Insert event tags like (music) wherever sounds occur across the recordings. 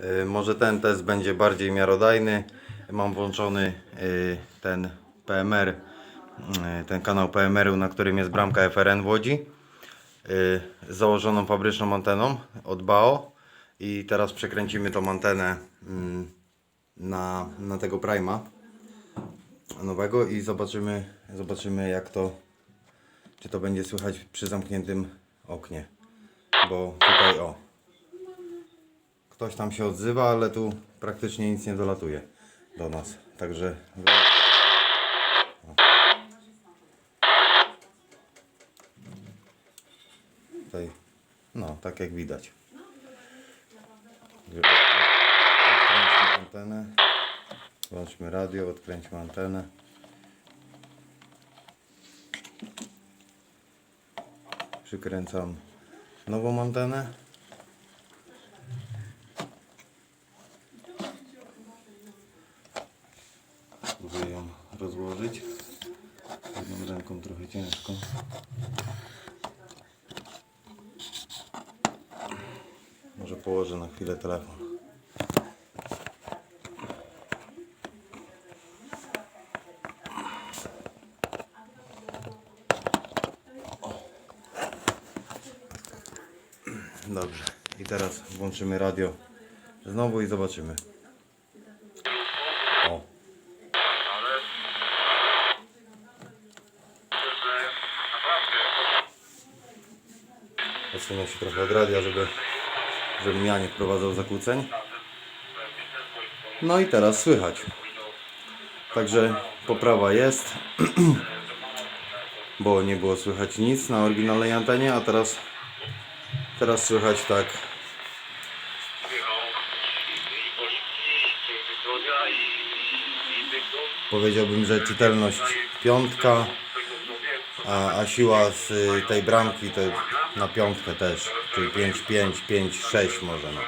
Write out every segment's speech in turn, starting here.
Y, Może ten test będzie bardziej miarodajny. Mam włączony y, ten PMR, y, ten kanał PMR-u, na którym jest bramka FRN w Łodzi z założoną fabryczną anteną od BAO. I teraz przekręcimy tą antenę mm, na, na tego Prima nowego i zobaczymy, zobaczymy jak to, czy to będzie słychać przy zamkniętym oknie, bo tutaj o, ktoś tam się odzywa, ale tu praktycznie nic nie dolatuje do nas, także tutaj, no tak jak widać. Odkręćmy antenę. Włączmy radio, odkręćmy antenę. Przykręcam nową antenę. Rozłożyć. Jedną ręką trochę ciężko. Może położę na chwilę telefon. Dobrze. I teraz włączymy radio znowu i zobaczymy. Odsunę się trochę od radia, żeby, żebym ja nie wprowadzał zakłóceń. No i teraz słychać. Także poprawa jest, (clears throat) bo nie było słychać nic na oryginalnej antenie, a teraz Teraz słychać tak. Powiedziałbym, że czytelność piątka, a, a siła z y, tej bramki to na piątkę też, czyli 5, 5, 5, 6 może. No,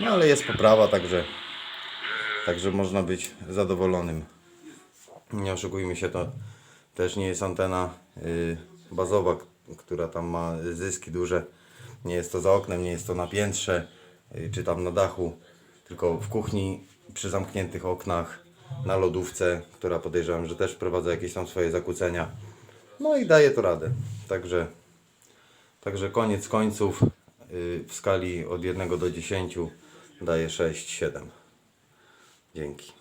no ale jest poprawa, także, także można być zadowolonym. Nie oszukujmy się, to też nie jest antena y, bazowa, która tam ma zyski duże. Nie jest to za oknem, nie jest to na piętrze, y, czy tam na dachu, tylko w kuchni, przy zamkniętych oknach, na lodówce, która podejrzewam, że też wprowadza jakieś tam swoje zakłócenia. No i daje to radę. Także, także koniec końców y, w skali od 1 do 10 daje 6, 7. Dzięki.